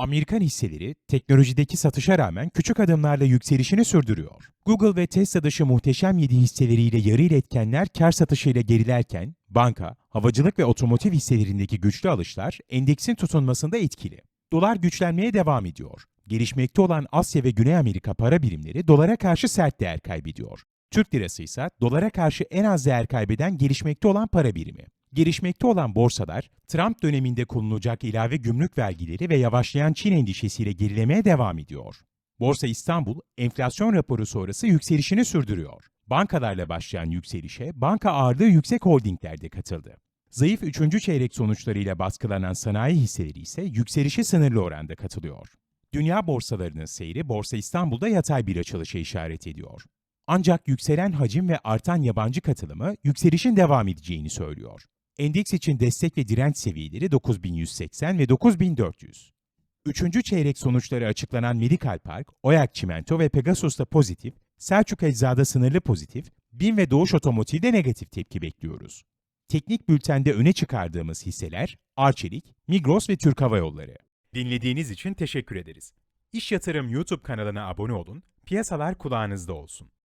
Amerikan hisseleri teknolojideki satışa rağmen küçük adımlarla yükselişini sürdürüyor. Google ve Tesla dışı muhteşem 7 hisseleriyle yarı iletkenler kar satışıyla gerilerken, banka, havacılık ve otomotiv hisselerindeki güçlü alışlar endeksin tutunmasında etkili. Dolar güçlenmeye devam ediyor. Gelişmekte olan Asya ve Güney Amerika para birimleri dolara karşı sert değer kaybediyor. Türk lirası ise dolara karşı en az değer kaybeden gelişmekte olan para birimi. Gelişmekte olan borsalar, Trump döneminde konulacak ilave gümrük vergileri ve yavaşlayan Çin endişesiyle gerilemeye devam ediyor. Borsa İstanbul, enflasyon raporu sonrası yükselişini sürdürüyor. Bankalarla başlayan yükselişe banka ağırlığı yüksek holdinglerde katıldı. Zayıf 3. çeyrek sonuçlarıyla baskılanan sanayi hisseleri ise yükselişe sınırlı oranda katılıyor. Dünya borsalarının seyri Borsa İstanbul'da yatay bir açılışa işaret ediyor. Ancak yükselen hacim ve artan yabancı katılımı yükselişin devam edeceğini söylüyor. Endeks için destek ve direnç seviyeleri 9180 ve 9400. Üçüncü çeyrek sonuçları açıklanan Medikal Park, Oyak Çimento ve Pegasus'ta pozitif, Selçuk Ecza'da sınırlı pozitif, BİM ve Doğuş Otomotiv'de negatif tepki bekliyoruz. Teknik bültende öne çıkardığımız hisseler Arçelik, Migros ve Türk Hava Yolları. Dinlediğiniz için teşekkür ederiz. İş Yatırım YouTube kanalına abone olun, piyasalar kulağınızda olsun.